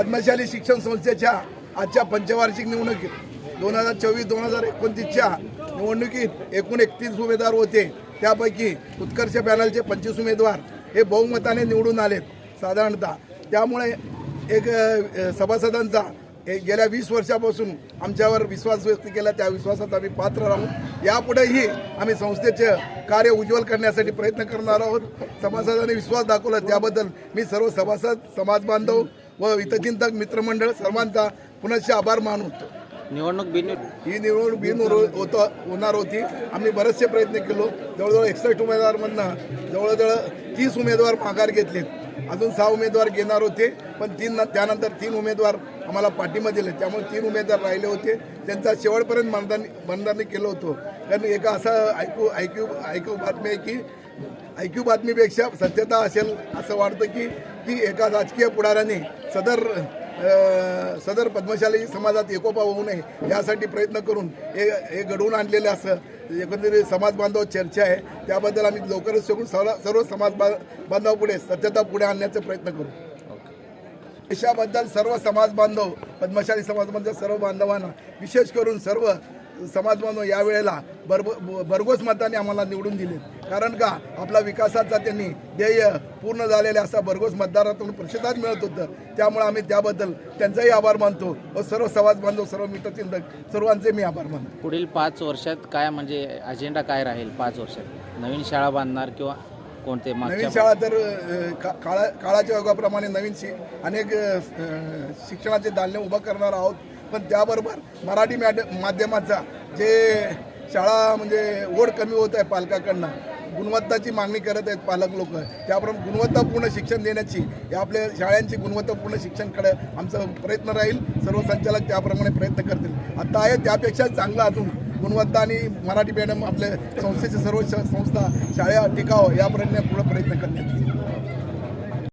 पद्मशाली शिक्षण संस्थेच्या आजच्या पंचवार्षिक निवडणुकीत दोन हजार चोवीस दोन हजार एकोणतीसच्या निवडणुकीत एकूण एकतीस उमेदवार होते. त्यापैकी उत्कर्ष पॅनलचे पंचवीस उमेदवार हे बहुमताने निवडून आलेत साधारणतः. त्यामुळे एक सभासदांचा हे गेल्या वीस वर्षापासून आमच्यावर विश्वास व्यक्त केला. त्या विश्वासात आम्ही पात्र राहू. यापुढेही आम्ही संस्थेचे कार्य उज्ज्वल करण्यासाठी प्रयत्न करणार आहोत. सभासदांनी विश्वास दाखवला. त्याबद्दल मी सर्व सभासद समाज बांधव व हितचिंतक मित्रमंडळ सर्वांचा पुनश्च आभार मानतो निवडणूक बिन ही निवडणूक बिनविरो होत होणार होती. आम्ही बरेचसे प्रयत्न केलो. जवळजवळ एकसष्ट उमेदवारमधनं जवळजवळ तीस उमेदवार माघार घेतलेत. अजून सहा उमेदवार घेणार होते पण तीन त्यानंतर तीन उमेदवार आम्हाला पाठिंबा दिले. त्यामुळे तीन उमेदवार राहिले होते. त्यांचा शेवटपर्यंत मतदान मतदानी केलं होतं. कारण एका असं ऐकू ऐकू ऐकू बातमी आहे की ऐक्यू बातमीपेक्षा सत्यता असेल असं वाटतं की की एका राजकीय पुढाऱ्याने सदर सदर पद्मशाली समाजात एकोपा होऊ नये यासाठी प्रयत्न करून हे हे घडवून आणलेले असं एकंदरीत समाज बांधव चर्चा आहे. त्याबद्दल आम्ही लवकरच शकून सर्व सर्व समाज बा बांधवापुढे सत्यता पुढे आणण्याचा प्रयत्न करू. देशाबद्दल सर्व समाज बांधव पद्मशाली समाजामधल्या सर्व बांधवांना विशेष करून सर्व समाज बांधव यावेळेला बरब भरघोस मताने आम्हाला निवडून दिले. कारण का? आपला विकासाचा त्यांनी ध्येय पूर्ण झालेले असा भरघोस मतदारातून प्रतिसाद मिळत होतं. त्यामुळे आम्ही त्याबद्दल त्यांचाही आभार मानतो. व सर्व समाज बांधव सर्व मित्रचिंतक सर्वांचे मी आभार मानतो. पुढील पाच वर्षात काय म्हणजे अजेंडा काय राहील पाच वर्षात? नवीन शाळा बांधणार किंवा कोणते नवीन शाळा तर काळा काळाच्या योगाप्रमाणे नवीन शि अनेक शिक्षणाचे दालने उभं करणार आहोत. पण त्याबरोबर मराठी मॅड माध्यमाचा जे शाळा म्हणजे ओढ कमी होत आहे पालकाकडनं गुणवत्ताची मागणी करत आहेत पालक लोक त्याप्रमाणे गुणवत्तापूर्ण शिक्षण देण्याची या आपल्या शाळांची गुणवत्तापूर्ण शिक्षणकडे आमचा प्रयत्न राहील सर्व संचालक त्याप्रमाणे प्रयत्न करतील. आता आहे त्यापेक्षा चांगला अजून गुणवत्ता आणि मराठी मॅडम आपल्या संस्थेचे सर्व संस्था शाळा टिकाव प्रयत्न पूर्ण प्रयत्न करण्यात येईल